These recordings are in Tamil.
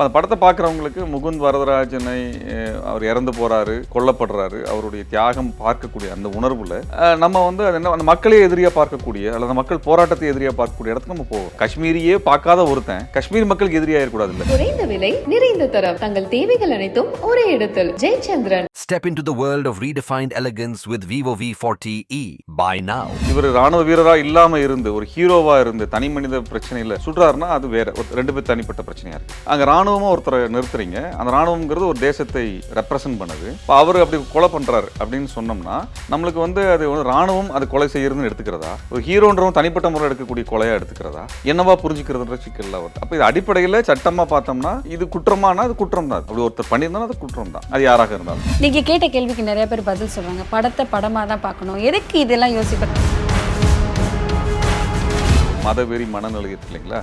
இப்போ அந்த படத்தை பார்க்குறவங்களுக்கு முகுந்த் வரதராஜனை அவர் இறந்து போறாரு கொல்லப்படுறாரு. அவருடைய தியாகம் பார்க்கக்கூடிய அந்த உணர்வுல நம்ம வந்து அது என்ன அந்த மக்களே எதிரியா பார்க்கக்கூடிய அல்லது அந்த மக்கள் போராட்டத்தை எதிரியா பார்க்கக்கூடிய இடத்துக்கு நம்ம போவோம். காஷ்மீரியே பார்க்காத ஒருத்தன் காஷ்மீர் மக்களுக்கு எதிரியா இருக்கக்கூடாது இல்லை குறைந்த விலை நிறைந்த தரம். தங்கள் தேவைகள் அனைத்தும் ஒரே இடத்தில். Jayachandran. Step into the world of redefined elegance with Vivo V40e. Buy now. இவர் ராணுவ வீரரா இல்லாம இருந்து ஒரு ஹீரோவா இருந்து தனி மனித பிரச்சனையில சுடுறாருன்னா அது வேற. ஒரு ரெண்டு பேர் தனிப்பட்ட பிரச்சனையா இருக்கு. அங்க ராணுவமா ஒருத்தரை நிறுத்துறீங்க. அந்த ராணுவம்ங்கிறது ஒரு தேசத்தை ரெப்ரசன்ட் பண்ணுது. இப்போ அவர் அப்படி கொலை பண்றாரு அப்படின்னு சொன்னோம்னா நம்மளுக்கு வந்து அது வந்து ராணுவம் அது கொலை செய்யறதுன்னு எடுத்துக்கிறதா? ஒரு ஹீரோன்றவன் தனிப்பட்ட முறை எடுக்கக்கூடிய கொலையா எடுத்துக்கிறதா? என்னவா புரிஞ்சுக்கிறதுன்ற சிக்கல்ல வருது அப்போ இது அடிப்படையில் சட்டமா பார்த்தோம்னா இது குற்றமானா அது குற்றம் தான் அப்படி ஒருத்தர் பண்ணியிருந்தாலும் அது குற்றம் தான் அது யாராக இருந்தாலும். நீங்க கேட்ட கேள்விக்கு நிறைய பேர் பதில் சொல்றாங்க படத்தை படமா தான் பார்க்கணும். எதுக்கு இதெல்லாம் யோசிக்கணும் மதவெறி மனநிலை இருக்கு இல்லைங்களா?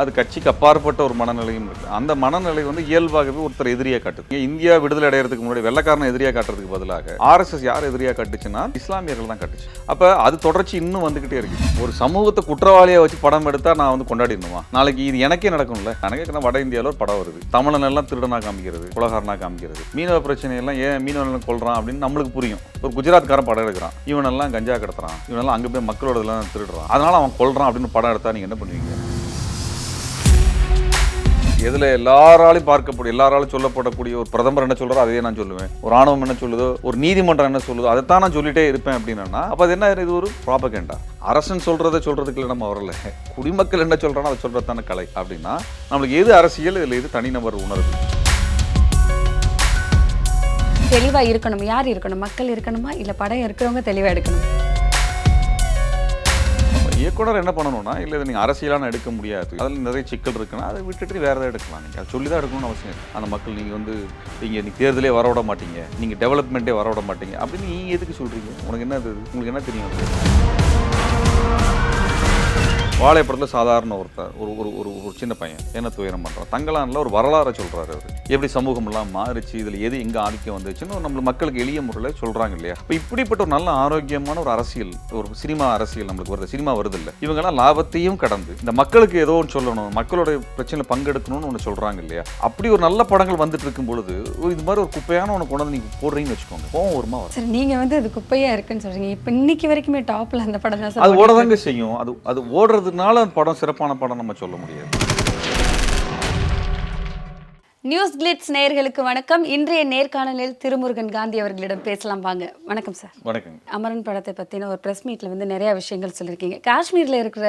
அது கட்சிக்கு அப்பாற்பட்ட ஒரு மனநிலையும் இருக்குது அந்த மனநிலை வந்து இயல்பாகவே ஒருத்தர் எதிரியாக காட்டுது. இந்தியா விடுதலை அடையறதுக்கு முன்னாடி வெள்ளக்காரனை எதிரியாக காட்டுறதுக்கு பதிலாக ஆர்எஸ்எஸ் யார் எதிரியாக காட்டுச்சுன்னா இஸ்லாமியர்கள் தான் காட்டுச்சு. அப்போ அது தொடர்ச்சி இன்னும் வந்துக்கிட்டே இருக்கு. ஒரு சமூகத்தை குற்றவாளியாக வச்சு படம் எடுத்தால் நான் வந்து கொண்டாடிடணுமா? நாளைக்கு இது எனக்கே நடக்கும்ல. எனக்கு வட இந்தியாவில் ஒரு படம் வருது. தமிழன் எல்லாம் காமிக்கிறது குலகாரனாக காமிக்கிறது. மீனவ பிரச்சனையெல்லாம் ஏன் மீனவர்கள் கொள்றான் அப்படின்னு நம்மளுக்கு புரியும். ஒரு குஜராத்காரன் படம் எடுக்கிறான். இவனெல்லாம் கஞ்சா கடத்துறான். இவனெல்லாம் அங்கே போய் மக்களோட இதெல்லாம் திருடுறான். அதனால் அவன் கொள்றான் அப்படின்னு படம் எடுத்தா நீங்கள் என்ன பண்ணுவீங்க? இதில் எல்லாராலையும் பார்க்கப்படும் எல்லாராலும் சொல்லப்படக்கூடிய ஒரு பிரதமர் என்ன சொல்கிறோ அதையே நான் சொல்லுவேன். ஒரு ஆணவம் என்ன சொல்லுதோ ஒரு நீதிமன்றம் என்ன சொல்லுதோ அதைத்தான் நான் சொல்லிட்டே இருப்பேன் அப்படின்னா அப்போ அது என்ன இது ஒரு ப்ராபகேண்டா அரசன் சொல்கிறத சொல்றதுக்கு இல்லை நம்ம வரல குடிமக்கள் என்ன சொல்றானோ அதை சொல்கிறதான கலை அப்படின்னா நம்மளுக்கு எது அரசியல் இதில் எது தனிநபர் உணர்வு? தெளிவாக இருக்கணும். யார் இருக்கணும்? மக்கள் இருக்கணுமா? இல்லை படம் இருக்கிறவங்க தெளிவாக எடுக்கணும்? இயக்குனர் என்ன பண்ணணும்னா இல்லை இதை நீங்கள் அரசியலான எடுக்க முடியாது. அதில் நிறைய சிக்கல் இருக்குன்னா அதை விட்டுட்டு வேறு எதாவது எடுக்கலாம். நீங்கள் அதை சொல்லி தான் எடுக்கணும்னு அவசியம் இல்லை. அந்த மக்கள் நீங்கள் வந்து நீங்கள் நீ தேர்தலே வர விட மாட்டீங்க. நீங்கள் டெவலப்மெண்ட்டே வர விட மாட்டீங்க. அப்படின்னு நீங்கள் எதுக்கு சொல்கிறீங்க உனக்கு என்ன அது? உங்களுக்கு என்ன தெரியும் அது? வாழைப்படத்தில் சாதாரண ஒருத்தர் ஒரு ஒரு ஒரு ஒரு சின்ன பையன் என்ன துயரம் பண்ணுறான் தங்கலான்ல ஒரு வரலாறை சொல்கிறாரு அவர். எப்படி சமூகமெல்லாம் மாறிச்சு இதில் எது எங்கே ஆதிக்கம் வந்துச்சுன்னு நம்ம மக்களுக்கு எளிய முறையில் சொல்கிறாங்க இல்லையா? இப்போ இப்படிப்பட்ட ஒரு நல்ல ஆரோக்கியமான ஒரு அரசியல் ஒரு சினிமா அரசியல் நம்மளுக்கு வருது. சினிமா வருது இல்லை இவங்கெல்லாம் லாபத்தையும் கடந்து இந்த மக்களுக்கு ஏதோ ஒன்று சொல்லணும் மக்களோட பிரச்சனையில் பங்கெடுக்கணும்னு ஒன்று சொல்கிறாங்க இல்லையா? அப்படி ஒரு நல்ல படங்கள் வந்துட்டு இருக்கும் பொழுது இது மாதிரி ஒரு குப்பையான ஒன்று கொண்டு வந்து நீங்கள் போடுறீங்கன்னு வச்சுக்கோங்க கோவம் வருமா வரும் சரி நீங்க வந்து அது குப்பையா இருக்குன்னு சொல்றீங்க. இப்ப இன்னைக்கு வரைக்குமே டாப்ல அந்த படம் தான் அது சார் ஓடதாங்க செய்யும். அது அது ஓடுறதுனால அந்த படம் சிறப்பான படம் நம்ம சொல்ல முடியாது. நியூஸ் கிளிட்ஸ் நேயர்களுக்கு வணக்கம். இன்றைய நேர்காணலில் திருமுருகன் காந்தி அவர்களிடம் பேசலாம் வாங்க. வணக்கம் சார். வணக்கங்க. அமரன் படத்தை பற்றின ஒரு ப்ரெஸ் மீட்டில் வந்து நிறைய விஷயங்கள் சொல்லியிருக்கீங்க காஷ்மீரில் இருக்கிற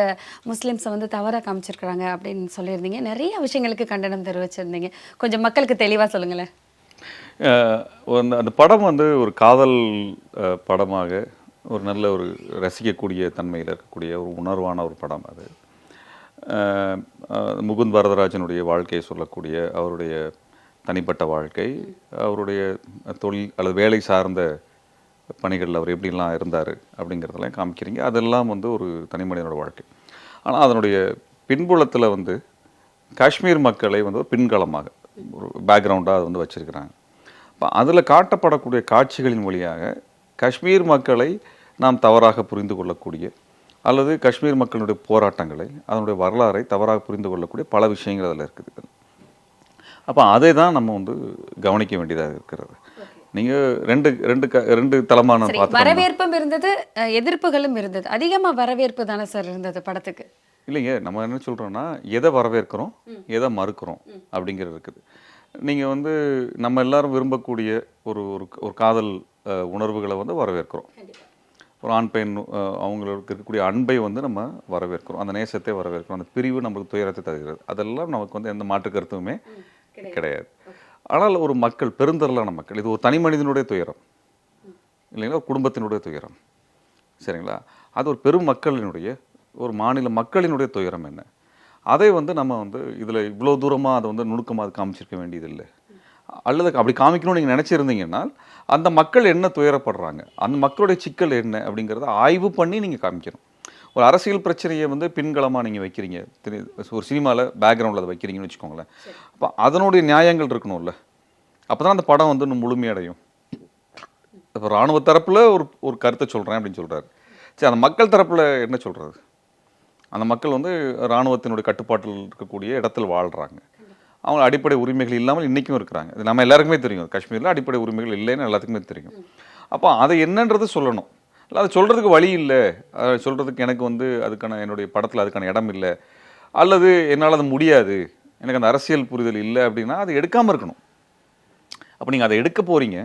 முஸ்லீம்ஸை வந்து தவறாக காமிச்சிருக்கிறாங்க அப்படின்னு சொல்லியிருந்தீங்க. நிறைய விஷயங்களுக்கு கண்டனம் தெரிவிச்சிருந்தீங்க. கொஞ்சம் மக்களுக்கு தெளிவாக சொல்லுங்களேன். அந்த படம் வந்து ஒரு காதல் படமாக ஒரு நல்ல ஒரு ரசிக்கக்கூடிய தன்மையில் இருக்கக்கூடிய ஒரு உணர்வான ஒரு படம் அது. முகுந்த் வரதராஜனுடைய வாழ்க்கையை சொல்லக்கூடிய அவருடைய தனிப்பட்ட வாழ்க்கை அவருடைய தொழில் அல்லது வேலை சார்ந்த பணிகளில் அவர் எப்படிலாம் இருந்தார் அப்படிங்கிறதெல்லாம் காமிக்கிறீங்க. அதெல்லாம் வந்து ஒரு தனி மனிதனோட வாழ்க்கை. ஆனால் அதனுடைய பின்புலத்தில் வந்து காஷ்மீர் மக்களை வந்து ஒரு பின்களமாக ஒரு பேக்ரவுண்டாக அது வந்து வச்சுருக்கிறாங்க. இப்போ அதில் காட்டப்படக்கூடிய காட்சிகளின் வழியாக காஷ்மீர் மக்களை நாம் தவறாக புரிந்து கொள்ளக்கூடிய அல்லது காஷ்மீர் மக்களுடைய போராட்டங்களை அதனுடைய வரலாறை தவறாக புரிந்து கொள்ளக்கூடிய பல விஷயங்கள் அதில் இருக்குது. அப்போ அதை தான் நம்ம வந்து கவனிக்க வேண்டியதாக இருக்கிறது. நீங்கள் ரெண்டு ரெண்டு க ரெண்டு தளமான வரவேற்பும் இருந்தது எதிர்ப்புகளும் இருந்தது. அதிகமாக வரவேற்பு தானே சார் இருந்தது படத்துக்கு? இல்லைங்க நம்ம என்ன சொல்கிறோன்னா எதை வரவேற்கிறோம் எதை மறுக்கிறோம் அப்படிங்கிறது இருக்குது. நீங்கள் வந்து நம்ம எல்லாரும் விரும்பக்கூடிய ஒரு ஒரு காதல் உணர்வுகளை வந்து வரவேற்கிறோம். ஒரு ஆண் பெண் அவங்களுக்கு இருக்கக்கூடிய அன்பை வந்து நம்ம வரவேற்கிறோம். அந்த நேசத்தை வரவேற்கிறோம். அந்த பிரிவு நம்மளுக்கு துயரத்தை தருகிறது. அதெல்லாம் நமக்கு வந்து எந்த மாற்று கருத்துமே கிடையாது. ஆனால் ஒரு மக்கள் பெருந்தரலான மக்கள் இது ஒரு தனி மனிதனுடைய துயரம். இல்லைங்களா? ஒரு குடும்பத்தினுடைய துயரம். சரிங்களா? அது ஒரு பெரும் மக்களினுடைய ஒரு மாநில மக்களினுடைய துயரம் என்ன? அதை வந்து நம்ம வந்து இதில் இவ்வளோ தூரமாக அதை வந்து நுணுக்கமாக அது காமிச்சிருக்க வேண்டியதில்லை. அல்லது அப்படி காமிக்கணும்னு நீங்கள் நினச்சிருந்தீங்கன்னா அந்த மக்கள் என்ன துயரப்படுறாங்க? அந்த மக்களுடைய சிக்கல் என்ன? அப்படிங்கிறத ஆய்வு பண்ணி நீங்கள் காமிக்கணும். ஒரு அரசியல் பிரச்சனையை வந்து பின்களமாக நீங்கள் வைக்கிறீங்க. திரு- ஒரு சினிமாவில் பேக்ரவுண்டில் அதை வைக்கிறீங்கன்னு வச்சுக்கோங்களேன். அப்போ அதனுடைய நியாயங்கள் இருக்கணும்ல. அப்போ தான் அந்த படம் வந்து இன்னும் முழுமையடையும். இப்போ ராணுவ தரப்பில் ஒரு ஒரு கருத்தை சொல்கிறேன் அப்படின்னு சொல்கிறாரு சரி அந்த மக்கள் தரப்பில் என்ன சொல்கிறது அந்த மக்கள் வந்து இராணுவத்தினுடைய கட்டுப்பாட்டில் இருக்கக்கூடிய இடத்துல வாழ்கிறாங்க அவங்க அடிப்படை உரிமைகள் இல்லாமல் இன்றைக்கும் இருக்கிறாங்க. இது நம்ம எல்லாருக்குமே தெரியும். காஷ்மீரில் அடிப்படை உரிமைகள் இல்லைன்னு எல்லாத்துக்குமே தெரியும். அப்போ அதை என்னன்றது சொல்லணும். இல்லை அதை சொல்கிறதுக்கு வழி இல்லை. அதை சொல்கிறதுக்கு எனக்கு வந்து அதுக்கான என்னுடைய படத்தில் அதுக்கான இடம் இல்லை. அல்லது என்னால் அது முடியாது. எனக்கு அந்த அரசியல் புரிதல் இல்லை அப்படின்னா அதை எடுக்காமல் இருக்கணும். அப்போ நீங்கள் அதை எடுக்க போகிறீங்க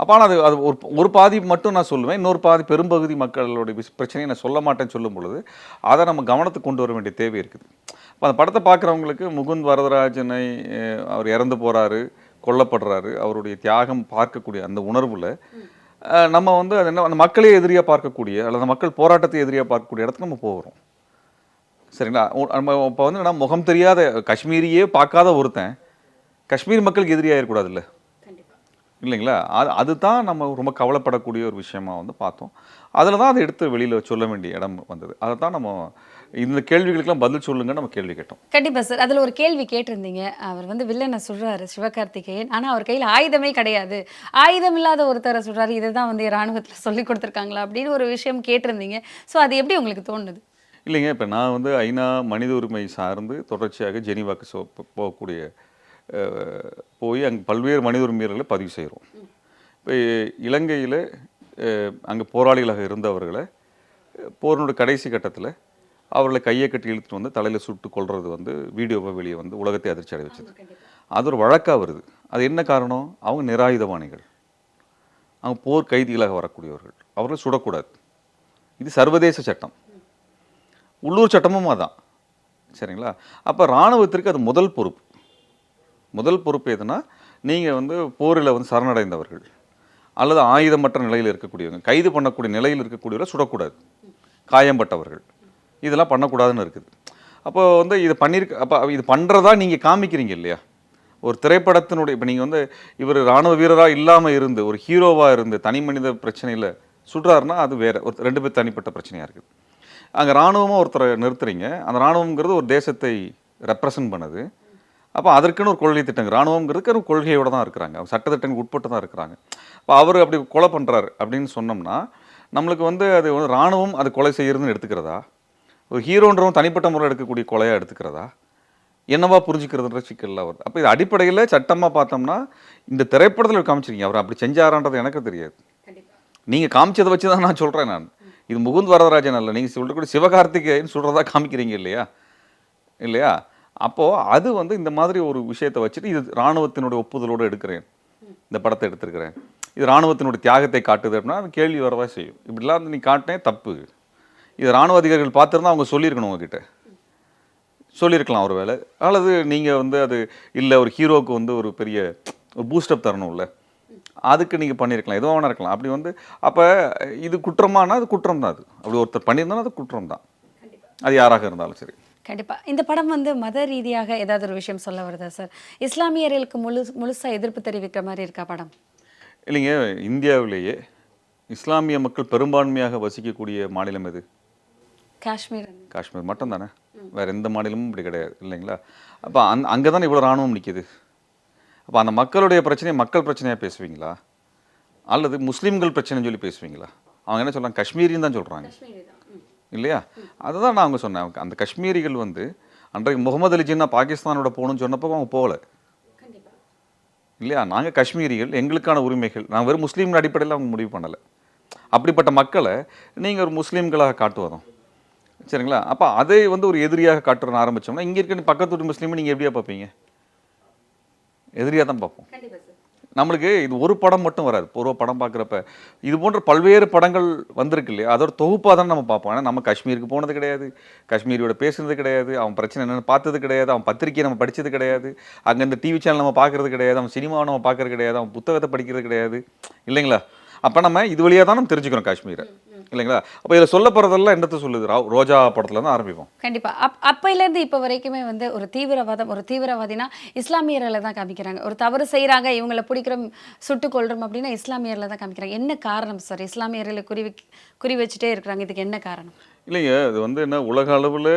அப்போ ஆனால் அது அது ஒரு ஒரு பாதி மட்டும் நான் சொல்லுவேன். இன்னொரு பாதி பெரும்பகுதி மக்களுடைய பிரச்சனையை நான் சொல்ல மாட்டேன்னு சொல்லும் பொழுது அதை நம்ம கவனத்துக்கு கொண்டு வர வேண்டிய தேவை இருக்குது. இப்போ அந்த படத்தை பார்க்குறவங்களுக்கு முகுந்த் வரதராஜனை அவர் இறந்து போகிறாரு கொல்லப்படுறாரு அவருடைய தியாகம் பார்க்கக்கூடிய அந்த உணர்வில் நம்ம வந்து அது என்ன அந்த மக்களே எதிரியாக பார்க்கக்கூடிய அல்லது அந்த மக்கள் போராட்டத்தை எதிரியாக பார்க்கக்கூடிய இடத்துக்கு நம்ம போகிறோம். சரிங்களா? நம்ம இப்போ வந்து என்ன முகம் தெரியாத காஷ்மீரியே பார்க்காத ஒருத்தன் காஷ்மீர் மக்களுக்கு எதிரியாக இருக்கக்கூடாதுல்ல இல்லைங்களா? அது அதுதான் நம்ம ரொம்ப கவலைப்படக்கூடிய ஒரு விஷயமா வந்து பார்த்தோம். அதில் தான் அதை எடுத்து வெளியில் சொல்ல வேண்டிய இடம் வந்தது. அதை தான் நம்ம இந்த கேள்விகளுக்கெல்லாம் பதில் சொல்லுங்க நம்ம கேள்வி கேட்டோம். கண்டிப்பா சார். அதுல ஒரு கேள்வி கேட்டிருந்தீங்க. அவர் வந்து வில்லனை சொல்றாரு சிவகார்த்திகேயன். ஆனா அவர் கையில ஆயுதமே கிடையாது. ஆயுதம் இல்லாத ஒருத்தரை சொல்றாரு. இதுதான் வந்து ராணுவத்துல சொல்லி கொடுத்துருக்காங்களா அப்படின்னு ஒரு விஷயம் கேட்டிருந்தீங்க. ஸோ அது எப்படி உங்களுக்கு தோணுது? இல்லைங்க இப்போ நான் வந்து ஐநா மனித உரிமை சார்ந்து தொடர்ச்சியாக ஜெனீவாக்கு சோ போகக்கூடிய போய் அங்கே பல்வேறு மனித உரிமைகளை பதிவு செய்கிறோம் இப்போ இலங்கையில் அங்கே போராளிகளாக இருந்தவர்களை போரினுடைய கடைசி கட்டத்தில் அவர்களை கையை கட்டி இழுத்துட்டு வந்து தலையில் சுட்டு கொல்றது வந்து வீடியோவை வெளியே வந்து உலகத்தை அதிர்ச்சி அடைய வச்சது. அது ஒரு வழக்காக வருது. அது என்ன காரணம்? அவங்க நிராயுதபாணிகள். அவங்க போர் கைதிகளாக வரக்கூடியவர்கள். அவர்களை சுடக்கூடாது. இது சர்வதேச சட்டம். உள்ளூர் சட்டமும் அதான். சரிங்களா? அப்போ இராணுவத்திற்கு அது முதல் பொறுப்பு. முதல் பொறுப்பு எதுனா நீங்கள் வந்து போரில் வந்து சரணடைந்தவர்கள். அல்லது ஆயுதமற்ற நிலையில் இருக்கக்கூடியவங்க கைது பண்ணக்கூடிய நிலையில் இருக்கக்கூடியவரை சுடக்கூடாது. காயம்பட்டவர்கள். இதெல்லாம் பண்ணக்கூடாதுன்னு இருக்குது. அப்போ வந்து இது பண்ணியிருக்க அப்போ இது பண்ணுறதா நீங்கள் காமிக்கிறீங்க இல்லையா? ஒரு திரைப்படத்தினுடைய இப்போ நீங்கள் வந்து இவர் ராணுவ வீரராக இல்லாமல் இருந்து ஒரு ஹீரோவாக இருந்து தனி மனித பிரச்சனையில் சுடுறாருன்னா அது வேறு ஒரு ரெண்டு பேர் தனிப்பட்ட பிரச்சனையாக இருக்குது அங்கே ராணுவமாக ஒருத்தரை நிறுத்துறீங்க. அந்த ராணுவங்கிறது ஒரு தேசத்தை ரெப்ரசன்ட் பண்ணுது. அப்போ அதற்குன்னு ஒரு கொள்கை திட்டங்க. ராணுவங்கிறதுக்கு ஒரு கொள்கையோட தான் இருக்கிறாங்க. அவங்க சட்டத்திட்டங்களுக்கு உட்பட்டு தான் இருக்கிறாங்க. அப்போ அவர் அப்படி கொலை பண்ணுறாரு அப்படின்னு சொன்னோம்னா நம்மளுக்கு வந்து அது வந்து ராணுவம் அது கொலை செய்யறதுன்னு எடுத்துக்கிறதா? ஒரு ஹீரோன்றவன் தனிப்பட்ட முறை எடுக்கக்கூடிய கொலையாக எடுத்துக்கிறதா? என்னவா புரிஞ்சுக்கிறதுன்ற சிக்கல்லாம் வருது. அப்போ இது அடிப்படையில் சட்டமாக பார்த்தோம்னா இந்த திரைப்படத்தில் காமிச்சிருக்கீங்க. அவர் அப்படி செஞ்சாரான்றது எனக்கு தெரியாது. நீங்கள் காமிச்சதை வச்சு தான் நான் சொல்கிறேன் நான். இது முகுந்த் வரதராஜன் அல்ல. நீங்கள் சொல்லக்கூடிய சிவகார்த்திகேயன் சொல்கிறதா காமிக்கிறீங்க இல்லையா? இல்லையா? அப்போது அது வந்து இந்த மாதிரி ஒரு விஷயத்தை வச்சுட்டு இது இராணுவத்தினுடைய ஒப்புதலோடு எடுக்கிறேன். இந்த படத்தை எடுத்திருக்கிறேன். இது இராணுவத்தினுடைய தியாகத்தை காட்டுது அப்படின்னா அது கேள்வி வரதான் செய்யும். இப்படிலாம் வந்து நீ காட்டினே தப்பு. இது இராணுவ அதிகாரிகள் பார்த்துருந்தா அவங்க சொல்லியிருக்கணும் உங்ககிட்ட. சொல்லியிருக்கலாம் ஒரு வேளை. அல்லது நீங்கள் வந்து அது இல்லை ஒரு ஹீரோவுக்கு வந்து ஒரு பெரிய ஒரு பூஸ்டப் தரணும்ல. அதுக்கு நீங்கள் பண்ணியிருக்கலாம். எதுவும் வேணா இருக்கலாம். அப்படி வந்து அப்போ இது குற்றமானா அது குற்றம் தான் அது. அப்படி ஒருத்தர் பண்ணியிருந்தாலும் அது குற்றம் தான் அது யாராக இருந்தாலும் சரி. கண்டிப்பா. இந்த படம் வந்து மத ரீதியாக ஏதாவது ஒரு விஷயம் சொல்ல வருதா சார்? இஸ்லாமியர்களுக்கு முழு முழுசா எதிர்ப்பு தெரிவிக்கிற மாதிரி இருக்கா படம்? இல்லைங்க இந்தியாவிலேயே இஸ்லாமிய மக்கள் பெரும்பான்மையாக வசிக்கக்கூடிய மாநிலம் எது? காஷ்மீர். காஷ்மீர் மட்டும் தானே வேற எந்த மாநிலமும் இப்படி கிடையாது இல்லைங்களா? அப்போ அந் அங்கே தானே இவ்வளோ ராணுவம் நிற்கிது அப்போ அந்த மக்களுடைய பிரச்சனையை மக்கள் பிரச்சனையாக பேசுவீங்களா? அல்லது முஸ்லீம்கள் பிரச்சனைன்னு சொல்லி பேசுவீங்களா? அவங்க என்ன சொல்றாங்க? காஷ்மீரின்னு தான் சொல்கிறாங்க இல்லையா? அதுதான் நான் அவங்க சொன்னேன். அந்த காஷ்மீரிகள் வந்து அன்றைக்கு முகமது அலி ஜின்னா பாகிஸ்தானோட போகணும்னு சொன்னப்போ அவங்க போகல. இல்லையா? நாங்கள் காஷ்மீரிகள் எங்களுக்கான உரிமைகள். நான் வெறும் முஸ்லீம் அடிப்படையில் அவங்க முடிவு பண்ணலை. அப்படிப்பட்ட மக்களை நீங்கள் ஒரு முஸ்லீம்களாக காட்டுவதும். சரிங்களா? அப்போ அதை வந்து ஒரு எதிரியாக காட்டுறன்னு ஆரம்பிச்சோம்னா இங்கே இருக்க பக்கத்து வீட்டு முஸ்லீமை நீங்கள் எப்படியா பார்ப்பீங்க? எதிரியாக தான் பார்ப்போம். நம்மளுக்கு இது ஒரு படம் மட்டும் வராது. ஒரு படம் பார்க்குறப்ப இது போன்ற பல்வேறு படங்கள் வந்திருக்கு இல்லையா? அதோட தொகுப்பாக தான் நம்ம பார்ப்போம். ஏன்னா நம்ம காஷ்மீருக்கு போனது கிடையாது. காஷ்மீரியோட பேசுனது கிடையாது. அவன் பிரச்சனை என்னென்னு பார்த்தது கிடையாது. அவன் பத்திரிக்கையை நம்ம படித்தது கிடையாது. அங்கே இந்த டிவி சேனல் நம்ம பார்க்கறது கிடையாது. அவன் சினிமாவை நம்ம பார்க்கறது கிடையாது. அவன் புத்தகத்தை படிக்கிறது கிடையாது. இல்லைங்களா? அப்போ நம்ம இது வழியாக தான் நம்ம தெரிஞ்சுக்கிறோம் காஷ்மீரை. இல்லைங்களா? அப்போ இதில் சொல்ல போகிறதெல்லாம் என்னத்தை சொல்லுது? ரோஜா படத்தில் தான் ஆரம்பிப்போம். கண்டிப்பா. அப் அப்பையிலேருந்து இப்போ வரைக்குமே வந்து ஒரு தீவிரவாதம் ஒரு தீவிரவாதினா இஸ்லாமியர்களை தான் காமிக்கிறாங்க. ஒரு தவறு செய்றாங்க இவங்களை பிடிக்கிறோம் சுட்டு கொள்றோம் அப்படின்னா இஸ்லாமியர்களை தான் காமிக்கிறாங்க. என்ன காரணம் சார்? இஸ்லாமியர்களை குறி குறி வச்சுட்டே இருக்கிறாங்க. இதுக்கு என்ன காரணம்? இல்லைங்க அது வந்து என்ன உலக அளவில்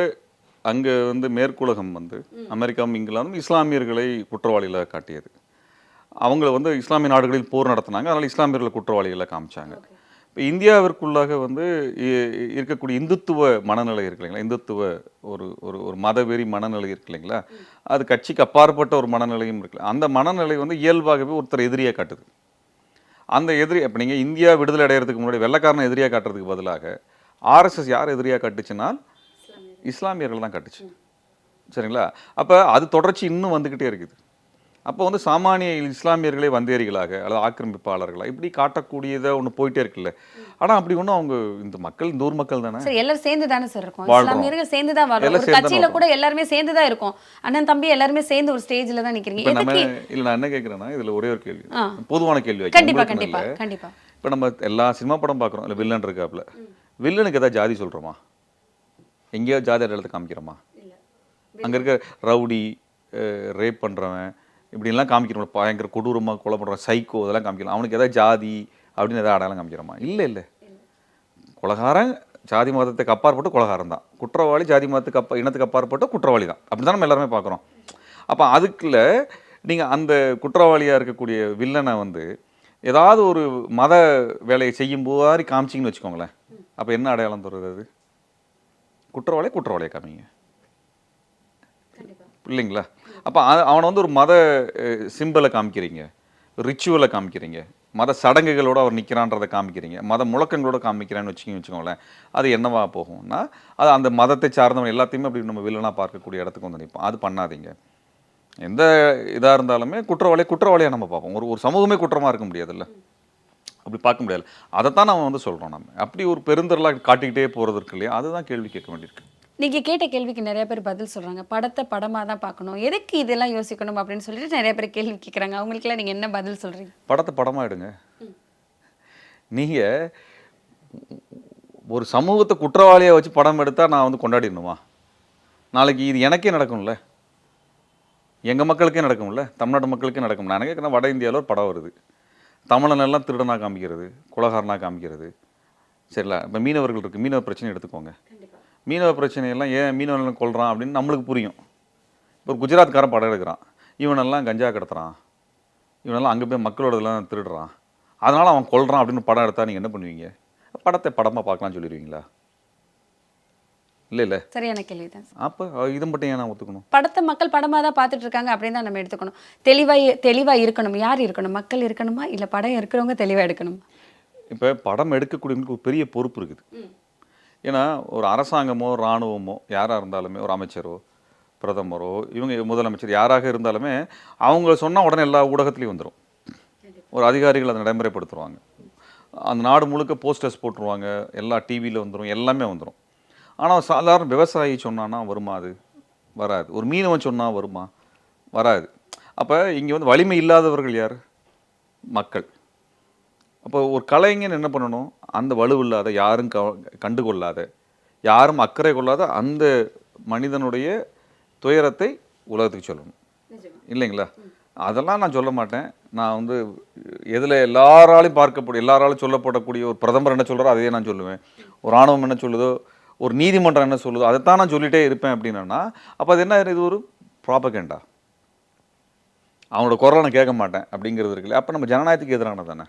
அங்கே வந்து மேற்குலகம் வந்து அமெரிக்காவும் இங்கிலாந்தும் இஸ்லாமியர்களை குற்றவாளிகளாக காட்டியது. அவங்கள வந்து இஸ்லாமிய நாடுகளில் போர் நடத்தினாங்க. அதனால் இஸ்லாமியர்களை குற்றவாளிகளை காமிச்சாங்க. இப்போ இந்தியாவிற்குள்ளாக வந்து இருக்கக்கூடிய இந்துத்துவ மனநிலை இருக்கு இல்லைங்களா? இந்துத்துவ ஒரு ஒரு ஒரு மதவெறி மனநிலை இருக்கு இல்லைங்களா? அது கட்சிக்கு அப்பாற்பட்ட ஒரு மனநிலையும் இருக்குல்ல அந்த மனநிலை வந்து இயல்பாகவே ஒருத்தர் எதிரியாக காட்டுது. அந்த எதிரி இப்போ நீங்கள் இந்தியா விடுதலை அடையிறதுக்கு முன்னாடி வெள்ளைக்காரனை எதிரியாக காட்டுறதுக்கு பதிலாக ஆர்எஸ்எஸ் யார் எதிரியாக காட்டுச்சுன்னா இஸ்லாமியர்கள் தான் காட்டுச்சு. சரிங்களா? அப்போ அது தொடர்ச்சி இன்னும் வந்துக்கிட்டே இருக்குது. அப்போ வந்து சாமானிய இஸ்லாமியர்களே வந்தேரிகளாக அல்லது ஆக்கிரமிப்பாளர்களா? இப்படி காட்டக்கூடியதை ஒன்று போயிட்டே இருக்குல்ல. ஆனால் அப்படி ஒன்றும் அவங்க இந்த மக்கள் இந்த ஊர் மக்கள் தானே? சரி எல்லாரும் சேர்ந்து தானே சார் இருக்கும். இஸ்லாமியர்கள் சேர்ந்து தான் வரும் ஒரு கட்சியில. கூட எல்லாருமே சேர்ந்து தான் இருக்கும். அண்ணன் தம்பி எல்லாருமே சேர்ந்து ஒரு ஸ்டேஜ்ல தான் நிக்கிறீங்க. இப்போ நம்ம இல்லை நான் என்ன கேட்குறேன்னா இதில் ஒரே ஒரு கேள்வி. பொதுவான கேள்வி வைக்கிறேன். கண்டிப்பா உங்களுக்குன்னு கண்டிப்பா இல்ல. கண்டிப்பா. இப்போ நம்ம எல்லா சினிமா படம் பார்க்குறோம் இல்லை வில்லன் இருக்காப்புல வில்லனுக்கு ஏதாவது ஜாதி சொல்கிறோமா எங்கேயோ ஜாதி அடையாளத்தை காமிக்கிறோமா? அங்கே இருக்க ரவுடி ரேப் பண்ணுறவன் இப்படிலாம் காமிக்கிறோம் பயங்கர கொடூரமாக கொலை சைக்கோ இதெல்லாம் காமிக்கலாம். அவனுக்கு ஏதாவது ஜாதி அப்படின்னு ஏதாவது அடையாளம் காமிக்கிறோமா? இல்லை இல்லை. கொலகாரன் ஜாதி மதத்துக்கு அப்பாற்பட்டு கொலகாரன் தான். குற்றவாளி ஜாதி மதத்துக்கு அப்பா இனத்துக்கு அப்பாற்பட்டு குற்றவாளி தான். அப்படி தான் நம்ம எல்லாருமே பார்க்குறோம். அப்போ அதுக்குள்ள நீங்கள் அந்த குற்றவாளியாக இருக்கக்கூடிய வில்லனை வந்து ஏதாவது ஒரு மத வேலையை செய்யும் போதாரி காமிச்சிங்கன்னு வச்சுக்கோங்களேன். அப்போ என்ன அடையாளம் தருது அது? குற்றவாளியை குற்றவாளியை காமிங்க. இல்லைங்களா? அப்போ அவனை வந்து ஒரு மத சிம்பிளை காமிக்கிறீங்க. ரிச்சுவலை காமிக்கிறீங்க. மத சடங்குகளோடு அவர் நிற்கிறான்றதை காமிக்கிறீங்க. மத முழக்கங்களோட காமிக்கிறான்னு வச்சுக்கிங்க வச்சுக்கோங்களேன். அது என்னவா போகும்னா அது அந்த மதத்தை சார்ந்தவன் எல்லாத்தையுமே அப்படி நம்ம வில்லனாக பார்க்கக்கூடிய இடத்துக்கு வந்து நிற்போம் அது பண்ணாதீங்க. எந்த இதாக இருந்தாலுமே குற்றவாளியை குற்றவாளியாக நம்ம பார்ப்போம். ஒரு ஒரு சமூகமே குற்றமாக இருக்க முடியாதுல்ல. அப்படி பார்க்க முடியாது. அதைத்தான் நம்ம வந்து சொல்கிறோம் நம்ம. அப்படி ஒரு பெருந்தரலாக காட்டிக்கிட்டே போகிறது இருக்கு இல்லையா? அதுதான் கேள்வி கேட்க வேண்டியிருக்கு. நீங்க கேட்ட கேள்விக்கு நிறைய பேர் பதில் சொல்றாங்க. படத்தை படமா தான் பார்க்கணும். எதுக்கு இதெல்லாம் யோசிக்கணும் அப்படின்னு சொல்லிட்டு நிறைய பேர் கேள்வி கேட்குறாங்க அவங்களுக்குலாம் நீங்க என்ன பதில் சொல்றீங்க? படத்தை படமா எடுங்க. நீங்க ஒரு சமூகத்தை குற்றவாளியை வச்சு படம் எடுத்தா நான் வந்து கொண்டாடிடணுமா? நாளைக்கு இது எனக்கே நடக்கும்ல? எங்க மக்களுக்கே நடக்கும்ல? தமிழ்நாட்டு மக்களுக்கே நடக்கும் நான் கேட்குறேன் வட இந்தியாவில் ஒரு படம் வருது. தமிழன் எல்லாம் திருடனா காமிக்கிறது குலகாரனா காமிக்கிறது. சரிங்களா இப்போ மீனவர்கள் இருக்கு. மீனவ பிரச்சனை எடுத்துக்கோங்க. மீனவ பிரச்சனையெல்லாம் ஏன் மீனவர்கள் கொள்றான் அப்படின்னு நம்மளுக்கு புரியும். இப்போ குஜராத்காரன் படம் எடுக்கிறான். இவனெல்லாம் கஞ்சா கடத்துறான். இவனெல்லாம் அங்கே போய் மக்களோட இதெல்லாம் திருடுறான். அதனால் அவன் கொல்றான் அப்படின்னு படம் எடுத்தா நீங்கள் என்ன பண்ணுவீங்க? படத்தை படமாக பார்க்கலாம்னு சொல்லிடுவீங்களா? இல்லை இல்லை. சரியான கேள்வி தான் அப்போ இதை மட்டும் ஏன் நான் ஒத்துக்கணும்? படத்தை மக்கள் படமா தான் பார்த்துட்டு இருக்காங்க அப்படின்னு தான் நம்ம எடுத்துக்கணும். தெளிவா தெளிவா இருக்கணும். யார் இருக்கணும்? மக்கள் இருக்கணுமா? இல்ல படம் இருக்கிறவங்க தெளிவா எடுக்கணுமா? இப்போ படம் எடுக்கக்கூடியவங்களுக்கு ஒரு பெரிய பொறுப்பு இருக்குது. ஏன்னா ஒரு அரசாங்கமோ இராணுவமோ யாராக இருந்தாலுமே ஒரு அமைச்சரோ பிரதமரோ இவங்க முதலமைச்சர் யாராக இருந்தாலுமே அவங்கள சொன்னால் உடனே எல்லா ஊடகத்துலேயும் வந்துடும் ஒரு அதிகாரிகள் அதை நடைமுறைப்படுத்துவாங்க. அந்த நாடு முழுக்க போஸ்டர்ஸ் போட்டுருவாங்க எல்லா டிவியில் வந்துடும் எல்லாமே வந்துடும் ஆனால் சாதாரண விவசாயி சொன்னான்னா வருமா அது? வராது. ஒரு மீனவன் சொன்னால் வருமா? வராது. அப்போ இங்கே வந்து வலிமை இல்லாதவர்கள் யார்? மக்கள். அப்போ ஒரு கலைஞன் என்ன பண்ணணும்? அந்த வலுவில்லாத யாரும் க கண்டுகொள்ளாத யாரும் அக்கறை கொள்ளாத அந்த மனிதனுடைய துயரத்தை உலகத்துக்கு சொல்லணும். இல்லைங்களா? அதெல்லாம் நான் சொல்ல மாட்டேன். நான் வந்து எதில் எல்லாராலையும் பார்க்கப்படும் எல்லாராலும் சொல்லப்படக்கூடிய ஒரு பிரதமர் என்ன சொல்கிறாரோ அதையே நான் சொல்லுவேன். ஒரு ஆணவம் என்ன சொல்லுதோ ஒரு நீதிமன்றம் என்ன சொல்லுதோ அதைத்தான் நான் சொல்லிட்டே இருப்பேன் அப்படின்னா அப்போ அது என்ன இது ஒரு ப்ராபகேண்டா அவனோட குரலை நான் கேட்க மாட்டேன் அப்படிங்கிறது இருக்குல்ல அப்போ நம்ம ஜனநாயகத்துக்கு எதிரான தானே?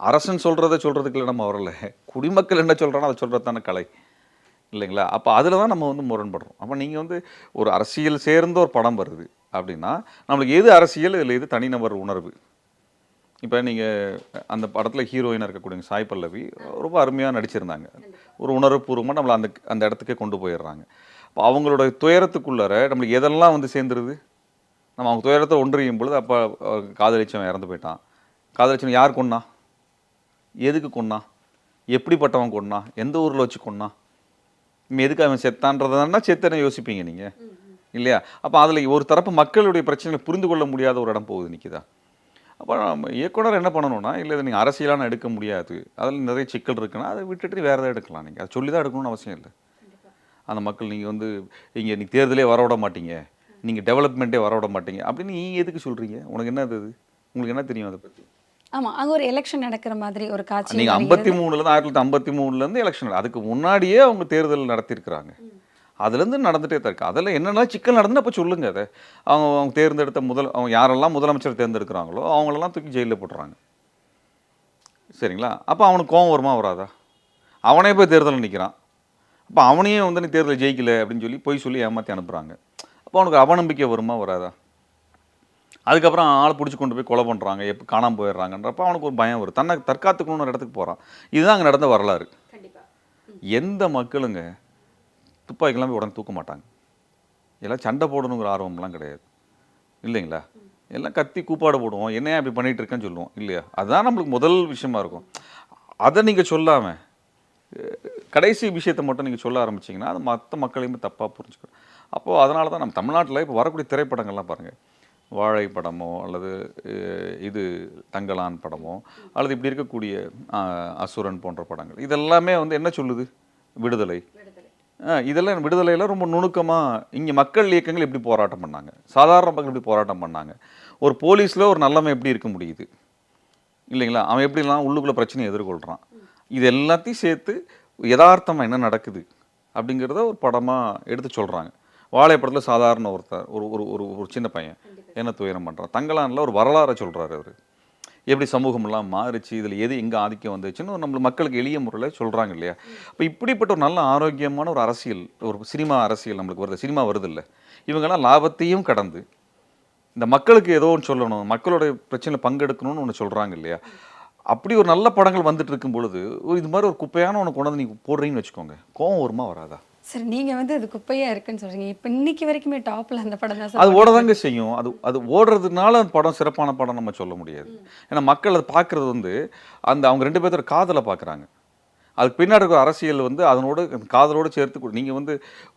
அரசன் சொல்கிறத சொல்கிறதுக்கு இல்லை நம்ம வரல குடிமக்கள் என்ன சொல்கிறானோ அதை சொல்கிறது தானே கலை. இல்லைங்களா? அப்போ அதில் தான் நம்ம வந்து முரண்படுறோம். அப்போ நீங்கள் வந்து ஒரு அரசியல் சேர்ந்த ஒரு படம் வருது அப்படின்னா நம்மளுக்கு எது அரசியல் இதில் எது தனிநபர் உணர்வு? இப்போ நீங்கள் அந்த படத்தில் ஹீரோயினாக இருக்கக்கூடிய சாய் பல்லவி ரொம்ப அருமையாக நடிச்சிருந்தாங்க. ஒரு உணர்வுபூர்வமாக நம்மளை அந்த அந்த இடத்துக்கே கொண்டு போயிடுறாங்க. அப்போ அவங்களோட துயரத்துக்குள்ளார நம்மளுக்கு எதெல்லாம் வந்து சேர்ந்துருது? நம்ம அவங்க துயரத்தை ஒன்றியும் பொழுது அப்போ காதலிச்சவன் இறந்து போயிட்டான். காதலிச்சவன் யார் கொன்னா? எதுக்கு கொன்னா? எப்படிப்பட்டவன் கொன்னா? எந்த ஊரில் வச்சு கொன்னா? இவன் எதுக்கு அவன் செத்தான்றதுனா செத்தனை யோசிப்பீங்க நீங்கள் இல்லையா? அப்போ அதில் ஒரு தரப்பு மக்களுடைய பிரச்சனைகளை புரிந்து கொள்ள முடியாத ஒரு இடம் போகுது நிற்கிதா அப்போ நம்ம இயக்குனர் என்ன பண்ணணும்னா இல்லை இதை நீங்கள் அரசியலான எடுக்க முடியாது. அதில் நிறைய சிக்கல் இருக்குன்னா அதை விட்டுட்டு வேறு எதாவது எடுக்கலாம் நீங்கள் அதை சொல்லி தான் எடுக்கணும்னு அவசியம் இல்லை. அந்த மக்கள் நீங்கள் வந்து இங்கே நீ தேர்தலே வர விட மாட்டீங்க. நீங்கள் டெவலப்மெண்ட்டே வர விட மாட்டீங்க. அப்படின்னு நீங்கள் எதுக்கு சொல்கிறீங்க உனக்கு என்ன அது? உங்களுக்கு என்ன தெரியும் அதை பற்றி ஆமா அங்க ஒரு எலெக்ஷன் நடக்கிற மாதிரி ஒரு காட்சி நீங்க வருகிறது. ஐம்பத்தி மூணுலேருந்து ஆயிரத்தி தொள்ளாயிரத்தி ஐம்பத்தி மூணுலேருந்து எலெக்ஷன் அதுக்கு முன்னாடியே அவங்க தேர்தல் நடத்தியிருக்கிறாங்க. அதுலேருந்து நடந்துட்டே தான் இருக்கு. அதில் என்னென்ன சிக்கல் நடந்து அப்போ சொல்லுங்க அதை. அவங்க அவங்க தேர்ந்தெடுத்த முதல் அவங்க யாரெல்லாம் முதலமைச்சர் தேர்ந்தெடுக்கிறாங்களோ அவங்களெல்லாம் தூக்கி ஜெயிலில் போட்டுறாங்க. சரிங்களா? அப்போ அவனுக்கு கோவம் வருமா வராதா? அவனே போய் தேர்தலில் நிற்கிறான் அப்போ அவனையே வந்து நீ தேர்தலில் ஜெயிக்கல அப்படின்னு சொல்லி பொய் சொல்லி ஏமாற்றி அனுப்புகிறாங்க அப்போ அவனுக்கு அவநம்பிக்கை வருமா வராதா? அதுக்கப்புறம் ஆளை பிடிச்சி கொண்டு போய் கொலை பண்ணுறாங்க எப்போ காணாமல் போயிடுறாங்கன்றப்ப அவனுக்கு ஒரு பயம் வரும். தன்னை தற்காத்துக்கணும்னு ஒரு இடத்துக்கு போகிறான் இதுதான் அங்கே நடந்த வரலாறு. எந்த மக்களுங்க துப்பாக்கிலாம் போய் உடனே தூக்க மாட்டாங்க. எல்லாம் சண்டை போடணுங்கிற ஆர்வம்லாம் கிடையாது. இல்லைங்களா? எல்லாம் கத்தி கூப்பாடு போடுவோம். என்னையா இப்படி பண்ணிட்டு இருக்கேன்னு சொல்லுவோம். இல்லையா? அதுதான் நம்மளுக்கு முதல் விஷயமா இருக்கும். அதை நீங்கள் சொல்லாமல் கடைசி விஷயத்தை மட்டும் நீங்கள் சொல்ல ஆரம்பிச்சீங்கன்னா அது மற்ற மக்களையுமே தப்பாக புரிஞ்சுக்கணும் அப்போது அதனால தான் நம்ம தமிழ்நாட்டில் இப்போ வரக்கூடிய திரைப்படங்கள்லாம் பாருங்கள் வாழை படமோ அல்லது இது தங்கலான் படமோ அல்லது இப்படி இருக்கக்கூடிய அசுரன் போன்ற படங்கள். இதெல்லாமே வந்து என்ன சொல்லுது? விடுதலை. இதெல்லாம் விடுதலையில் ரொம்ப நுணுக்கமாக இங்கே மக்கள் இயக்கங்கள் எப்படி போராட்டம் பண்ணாங்க? சாதாரண மக்கள் எப்படி போராட்டம் பண்ணாங்க? ஒரு போலீஸில் ஒரு நல்லவன் எப்படி இருக்க முடியுது? இல்லைங்களா? அவன் எப்படிலாம் உள்ளுக்குள்ளே பிரச்சனையை எதிர்கொள்கிறான் இது எல்லாத்தையும் சேர்த்து யதார்த்தமாக என்ன நடக்குது? அப்படிங்கிறத ஒரு படமாக எடுத்து சொல்கிறாங்க வாழைப்படத்தில் சாதாரண ஒருத்தர் ஒரு ஒரு ஒரு ஒரு சின்ன பையன் என்ன துயரம் பண்ணுறான் தங்கலானில் ஒரு வரலாறை சொல்கிறாரு அவர். எப்படி சமூகமெல்லாம் மாறிச்சு இதில் எது எங்கே ஆதிக்கம் வந்துச்சுன்னு நம்ம மக்களுக்கு எளிய முறையில் சொல்கிறாங்க இல்லையா? அப்போ இப்படிப்பட்ட ஒரு நல்ல ஆரோக்கியமான ஒரு அரசியல் ஒரு சினிமா அரசியல் நம்மளுக்கு வருது. சினிமா வருது இல்லை இவங்கெல்லாம் லாபத்தையும் கடந்து இந்த மக்களுக்கு ஏதோ ஒன்று சொல்லணும் மக்களுடைய பிரச்சனையில் பங்கெடுக்கணும்னு ஒன்று சொல்கிறாங்க இல்லையா? அப்படி ஒரு நல்ல படங்கள் வந்துட்டு இருக்கும் பொழுது இது மாதிரி ஒரு குப்பையான ஒன்று கொண்டு வந்து நீங்கள் போடுறீங்கன்னு வச்சுக்கோங்க. கோவம் வருமா வராதா? சரி நீங்க வந்து அது குப்பையா இருக்குன்னு சொல்றீங்க. இப்ப இன்னைக்கு வரைக்குமே டாப்ல அந்த படம் தான் அது ஓடதாங்க செய்யும். அது அது ஓடுறதுனால அந்த படம் சிறப்பான படம் நம்ம சொல்ல முடியாது. ஏன்னா மக்கள் அதை பார்க்குறது வந்து அந்த அவங்க ரெண்டு பேர்த்தோட காதலை பார்க்குறாங்க. அதுக்கு பின்னாடி இருக்கிற அரசியல் வந்து அதனோட காதலோடு சேர்த்து கொடு நீங்கள் வந்து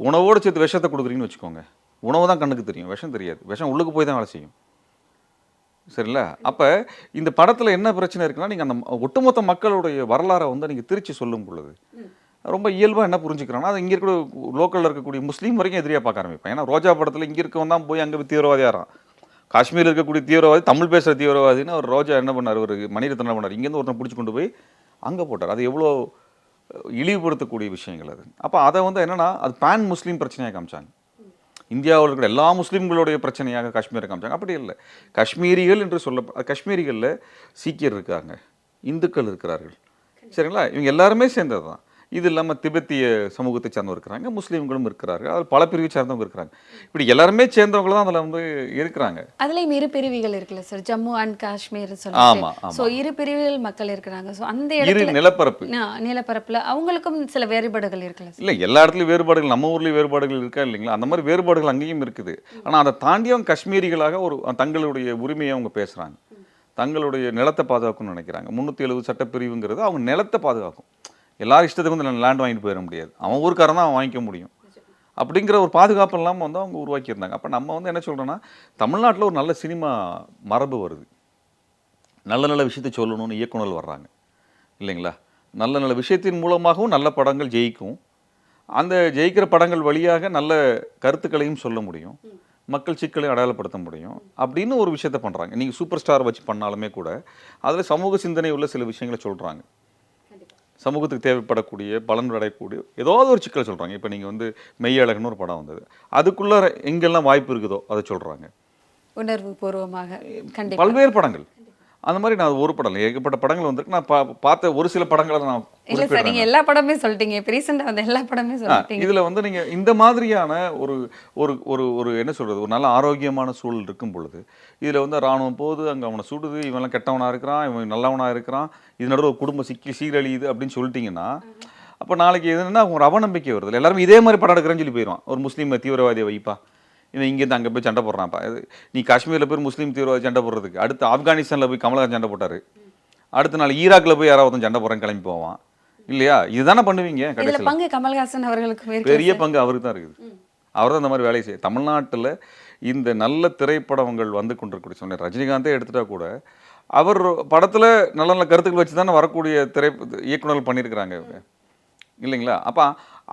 உணவோடு சேர்த்து விஷத்தை கொடுக்குறீங்கன்னு வச்சுக்கோங்க. உணவு தான் கண்ணுக்கு தெரியும். விஷம் தெரியாது. விஷம் உள்ளுக்கு போய் தான் வேலை செய்யும். சரிங்களா அப்போ இந்த படத்தில் என்ன பிரச்சனை இருக்குன்னா நீங்கள் அந்த ஒட்டுமொத்த மக்களுடைய வரலாறை வந்து நீங்கள் திருச்சி சொல்லும் பொழுது. ரொம்ப இயல்பாக என்ன புரிஞ்சுக்கிறாங்கன்னா அது இங்கே இருக்கிற லோக்கலில் இருக்கக்கூடிய முஸ்லீம் வரைக்கும் எதிரியாக பார்க்க ஆரம்பிப்பேன். ஏன்னா ரோஜா படத்தில் இங்கே இருக்கவன் தான் போய் அங்கே தீவிரவாதியாரான் காஷ்மீரில் இருக்கக்கூடிய தீவிரவாதி தமிழ் பேசுகிற தீவிரவாதின்னு ஒரு ரோஜா என்ன பண்ணார்? ஒரு மணிரத்னம் என்ன பண்ணார்? இங்கேருந்து ஒருத்தன் பிடிச்சி கொண்டு போய் அங்கே போட்டார். அது எவ்வளோ இழிவுபடுத்தக்கூடிய விஷயங்கள் அது. அப்போ அதை வந்து என்னன்னா அது பேன் முஸ்லீம் பிரச்சனையாக காமிச்சாங்க. இந்தியாவில் இருக்கிற எல்லா முஸ்லீம்களுடைய பிரச்சனையாக காஷ்மீரை காமிச்சாங்க. அப்படி இல்லை. காஷ்மீரிகள் என்று சொல்ல காஷ்மீரிகளில் சீக்கியர் இருக்காங்க. இந்துக்கள் இருக்கிறார்கள். சரிங்களா? இவங்க எல்லாருமே சேர்ந்தது தான் இது இல்லாமல் திபெத்திய சமூகத்தை சார்ந்தவங்க இருக்கிறாங்க முஸ்லீம்களும் இருக்கிறார்கள். அதில் பல பிரிவை சார்ந்தவங்க இருக்கிறாங்க. இப்படி எல்லாருமே சேர்ந்தவங்க தான் அதில் வந்து இருக்கிறாங்க. அதுலயும் இரு பிரிவுகள் இருக்குல்ல சார். ஜம்மு அண்ட் காஷ்மீர் ஆமா, சொல்லிட்டு. ஆமா. சோ இரு பிரிவுகள் மக்கள் இருக்கிறாங்க. சோ அந்த இரு நிலப்பரப்பு. நிலப்பரப்புல அவங்களுக்கும் சில வேறுபாடுகள் இருக்குல்ல இல்லை எல்லா இடத்துலையும் வேறுபாடுகள் நம்ம ஊர்லேயும் வேறுபாடுகள் இருக்கா இல்லைங்களா? அந்த மாதிரி வேறுபாடுகள் அங்கேயும் இருக்குது. ஆனால் அதை தாண்டி அவங்க காஷ்மீரிகளாக ஒரு தங்களுடைய உரிமையை அவங்க பேசுகிறாங்க தங்களுடைய நிலத்தை பாதுகாக்கணும்னு நினைக்கிறாங்க. முந்நூற்றி எழுபது சட்டப்பிரிவுங்கிறது அவங்க நிலத்தை பாதுகாக்கும். எல்லாரும் இஷ்டத்துக்கு வந்து லேண்ட் வாங்கிட்டு போயிட முடியாது. அவன் ஊருக்காரன் தான் அவன் வாங்கிக்க முடியும். அப்படிங்கிற ஒரு பாதுகாப்பு இல்லாமல் வந்து அவங்க உருவாக்கியிருந்தாங்க. அப்போ நம்ம வந்து என்ன சொல்கிறோன்னா தமிழ்நாட்டில் ஒரு நல்ல சினிமா மரபு வருது. நல்ல நல்ல விஷயத்தை சொல்லணும்னு இயக்குநர்கள் வர்றாங்க. இல்லைங்களா? நல்ல நல்ல விஷயத்தின் மூலமாகவும் நல்ல படங்கள் ஜெயிக்கும். அந்த ஜெயிக்கிற படங்கள் வழியாக நல்ல கருத்துக்களையும் சொல்ல முடியும். மக்கள் சிக்கலையும் அடையாளப்படுத்த முடியும். அப்படின்னு ஒரு விஷயத்த பண்ணுறாங்க நீங்கள் சூப்பர் ஸ்டார் வச்சு பண்ணாலுமே கூட அதில் சமூக சிந்தனை உள்ள சில விஷயங்களை சொல்கிறாங்க சமூகத்துக்கு தேவைப்படக்கூடிய பலன் அடையக்கூடிய ஏதாவது ஒரு சிக்கல் சொல்கிறாங்க இப்போ நீங்கள் வந்து மெய்யழகன்னு ஒரு படம் வந்தது. அதுக்குள்ளே எங்கெல்லாம் வாய்ப்பு இருக்குதோ அதை சொல்கிறாங்க உணர்வு பூர்வமாக பல்வேறு படங்கள். அந்த மாதிரி நான் ஒரு படம் இல்லை. ஏகப்பட்ட படங்கள் வந்திருக்கு. நான் பா- பார்த்த ஒரு சில படங்களை நான் இல்ல சார் குறிப்பிடுறேன் நீங்க எல்லா படமே சொல்லிட்டீங்க. இப்ப ரீசெண்டா வந்து எல்லா படமே சொல்லிட்டீங்க. இதுல வந்து நீங்க இந்த மாதிரியான ஒரு ஒரு ஒரு ஒரு என்ன சொல்றது ஒரு நல்ல ஆரோக்கியமான சூழல் இருக்கும் பொழுது இதுல வந்து ராணுவம் போகுது அங்க அவனை சுடுது இவன்லாம் கெட்டவனா இருக்கிறான் இவன் நல்லவனா இருக்கிறான் இது நடுவில் ஒரு குடும்பம் சிக்கி சீரழியுது அப்படின்னு சொல்லிட்டீங்கன்னா அப்ப நாளைக்கு எதுனா ஒரு அவநம்பிக்கை வருது. எல்லாரும் இதே மாதிரி படம் எடுக்கிறேன்னு சொல்லி போயிடுவான் ஒரு முஸ்லீம் தீவிரவாதியை வைப்பா. இவன் இங்கேருந்து அங்கே போய் சண்டை போடுறான்ப்பா நீ காஷ்மீரில் போய் முஸ்லீம் தீவிரவாதி சண்டை போடுறதுக்கு அடுத்து ஆப்கானிஸ்தானில் போய் கமலஹாசன் சண்டை போட்டாரு. அடுத்த நாள் ஈராக்ல போய் யாராவது ஒருத்தன் சண்டை போடுறேன் கிளம்பி போவான். இல்லையா? இதுதானே பண்ணுவீங்க கடைசியில். பங்கு கமல்ஹாசன் அவர்களுக்கு பெரிய பங்கு அவருக்கு தான் இருக்குது. அவர் தான் இந்த மாதிரி வேலையை செய்ய தமிழ்நாட்டில் இந்த நல்ல திரைப்படங்கள் வந்து கொண்டிருக்கக்கூடிய சொன்னேன். ரஜினிகாந்தே எடுத்துட்டா கூட அவர் படத்தில் நல்ல நல்ல கருத்துக்கள் வச்சு தானே வரக்கூடிய திரை இயக்குனர்கள் பண்ணியிருக்கிறாங்க இவங்க. இல்லைங்களா? அப்போ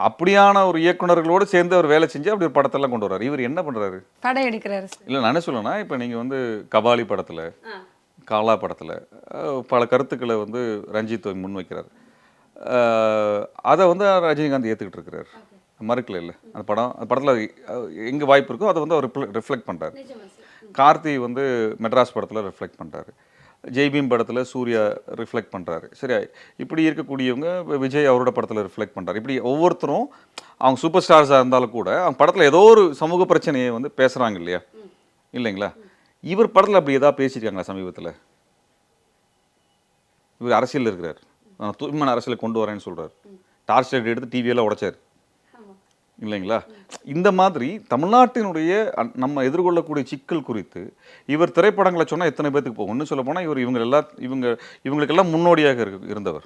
அப்படியான ஒரு இயக்குனர்களோடு சேர்ந்து அவர் வேலை செஞ்சு அப்படி ஒரு படத்தெல்லாம் கொண்டு வர்றாரு. இவர் என்ன பண்ணுறாரு படம் எடுக்கிறாரு இல்லை நான் என்ன சொல்லணும்னா இப்போ நீங்கள் வந்து கபாலி படத்தில் காலா படத்தில் பல கருத்துக்களை வந்து ரஞ்சித் முன் வைக்கிறார். அதை வந்து ரஜினிகாந்த் ஏற்றுக்கிட்டு இருக்கிறார். மறுக்கல இல்லை. அந்த படம் அந்த படத்தில் எங்கே வாய்ப்பு இருக்கோ அதை வந்து அவர் ரிஃப்ளெக்ட் பண்ணுறாரு கார்த்தி வந்து மெட்ராஸ் படத்தில் ரிஃப்ளெக்ட் பண்ணுறாரு ஜெய்பீம் படத்தில் சூர்யா ரிஃப்ளெக்ட் பண்ணுறாரு சரியா? இப்படி இருக்கக்கூடியவங்க விஜய் அவரோட படத்தில் ரிஃப்ளெக்ட் பண்ணுறாரு இப்படி ஒவ்வொருத்தரும் அவங்க சூப்பர் ஸ்டார்ஸாக இருந்தாலும் கூட அவங்க படத்தில் ஏதோ ஒரு சமூக பிரச்சனையை வந்து பேசுகிறாங்க இல்லையா? இல்லைங்களா? இவர் படத்தில் அப்படி ஏதாவது பேசியிருக்காங்களா சமீபத்தில்? இவர் அரசியல் இருக்கிறார். நான் தூய்மையான அரசியலை கொண்டு வரேன்னு சொல்கிறார் டார்ச் லைட் எடுத்து டிவியெல்லாம் உடைச்சார். இல்லைங்களா? இந்த மாதிரி தமிழ்நாட்டினுடைய அ- நம்ம எதிர்கொள்ளக்கூடிய சிக்கல் குறித்து இவர் திரைப்படங்களை சொன்னால் எத்தனை பேத்துக்கு போகும்? ஒன்று சொல்ல போனால் இவர் இவங்க எல்லா இவங்க இவங்களுக்கெல்லாம் முன்னோடியாக இருக்கு இருந்தவர்.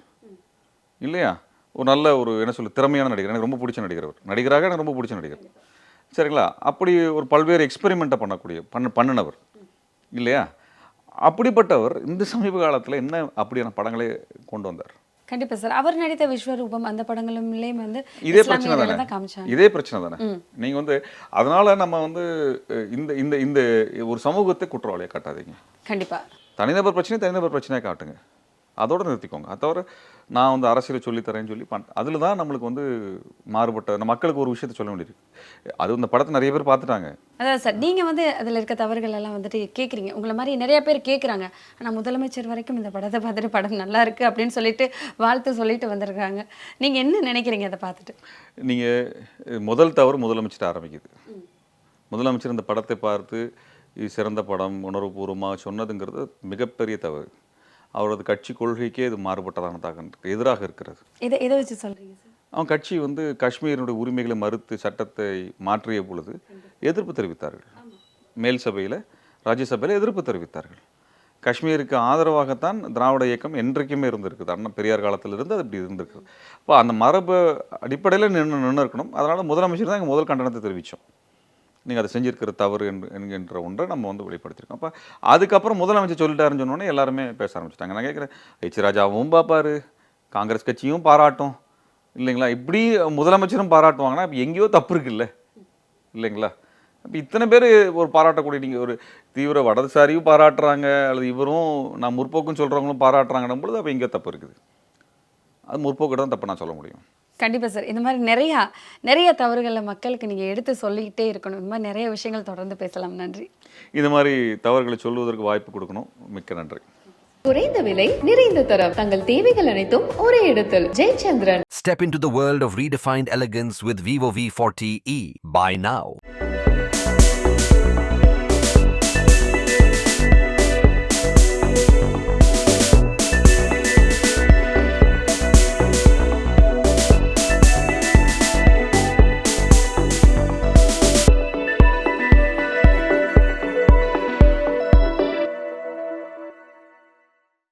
இல்லையா? ஒரு நல்ல ஒரு என்ன சொல்லு திறமையான நடிகர். எனக்கு ரொம்ப பிடிச்ச நடிகர் அவர். நடிகராக எனக்கு ரொம்ப பிடிச்ச நடிகர். சரிங்களா? அப்படி ஒரு பல்வேறு எக்ஸ்பெரிமெண்ட்டை பண்ணக்கூடிய பண்ண பண்ணினவர். இல்லையா? அப்படிப்பட்டவர் இந்த சமீப காலத்தில் என்ன அப்படியான படங்களை கொண்டு வந்தார்? கண்டிப்பா சார். அவர் நடித்த விஸ்வரூபம் அந்த படங்களும்லயும் வந்து இதே பிரச்சனை தானே? இதே பிரச்சனை தானே? நீங்க வந்து அதனால நம்ம வந்து இந்த இந்த இந்த ஒரு சமூகத்தை குற்றவாளியை காட்டாதீங்க. கண்டிப்பா. தனிநபர் பிரச்சனை தனிநபர் பிரச்சனையை காட்டுங்க. அதோட நிறுத்திக்கோங்க. அதை தவிர நான் வந்து அரசியலை சொல்லித் தரேன்னு சொல்லி பண் அதில் தான் நம்மளுக்கு வந்து மாறுபட்ட நம்ம மக்களுக்கு ஒரு விஷயத்தை சொல்ல வேண்டியிருக்கு. அது இந்த படத்தை நிறைய பேர் பார்த்துட்டாங்க. அதாவது சார் நீங்க வந்து அதுல இருக்க தவறுகள் எல்லாம் வந்துட்டு கேக்குறீங்க. உங்களை மாதிரி நிறைய பேர் கேக்குறாங்க. ஆனா முதலமைச்சர் வரைக்கும் இந்த படத்தை பார்த்துட்டு படம் நல்லா இருக்கு அப்படின்னு சொல்லிட்டு வாழ்த்து சொல்லிட்டு வந்திருக்காங்க. நீங்க என்ன நினைக்கிறீங்க அதை பார்த்துட்டு? நீங்கள் முதல் தவறு முதலமைச்சர் ஆரம்பிக்குது. முதலமைச்சர் இந்த படத்தை பார்த்து சிறந்த படம் உணர்வுபூர்வமாக சொன்னதுங்கிறது மிகப்பெரிய தவறு. அவரது கட்சி கொள்கைக்கே இது மாறுபட்டதானதாக எதிராக இருக்கிறது. இதை எதை வச்சு சொல்றீங்க சார்? அவன் கட்சி வந்து காஷ்மீரினுடைய உரிமைகளை மறுத்து சட்டத்தை மாற்றிய பொழுது எதிர்ப்பு தெரிவித்தார்கள். மேல் சபையில் ராஜ்யசபையில் எதிர்ப்பு தெரிவித்தார்கள். காஷ்மீருக்கு ஆதரவாகத்தான் திராவிட இயக்கம் என்றைக்குமே இருந்திருக்குது. அண்ணன் பெரியார் காலத்திலிருந்து அது இப்படி இருந்திருக்குது. அப்போ அந்த மரபு அடிப்படையில் நின்று நின்று இருக்கணும் அதனால் முதலமைச்சர் தான் எங்கள் முதல் கண்டனத்தை தெரிவித்தோம் நீங்கள் அதை செஞ்சிருக்கிற தவறு என்று என்கின்ற ஒன்றை நம்ம வந்து வெளிப்படுத்தியிருக்கோம் அப்போ அதுக்கப்புறம் முதலமைச்சர் சொல்லிட்டாருன்னு சொன்னோன்னே எல்லாருமே பேச ஆரம்பிச்சிட்டாங்க. நான் கேட்குறேன் எச் ராஜாவும் பார்ப்பார் காங்கிரஸ் கட்சியும் பாராட்டும் இல்லைங்களா? இப்படி முதலமைச்சரும் பாராட்டுவாங்கன்னா இப்போ எங்கேயோ தப்பு இருக்குல்ல? இல்லைங்களா? அப்போ இத்தனை பேர் ஒரு பாராட்டக்கூடிய நீங்கள் ஒரு தீவிர வடதுசாரியும் பாராட்டுறாங்க அல்லது இவரும் நான் முற்போக்குன்னு சொல்கிறவங்களும் பாராட்டுறாங்கன்னும் பொழுது அப்போ எங்கேயோ தப்பு இருக்குது. அது முற்போக்கு தான் தப்பு நான் சொல்ல முடியும். கண்டிப்பா சார். இந்த மாதிரி நிறையா நிறைய தவறுகளை மக்களுக்கு நீங்க எடுத்து சொல்லிக்கிட்டே இருக்கணும். இந்த மாதிரி நிறைய விஷயங்கள் தொடர்ந்து பேசலாம். நன்றி. இது மாதிரி தவறுகளை சொல்வதற்கு வாய்ப்பு கொடுக்கணும். மிக்க நன்றி. குறைந்த விலை நிறைந்த தரம். தங்கள் தேவைகள் அனைத்தும் ஒரே இடத்தில். Jayachandran. Step into the world of redefined elegance with Vivo V40e. Buy now.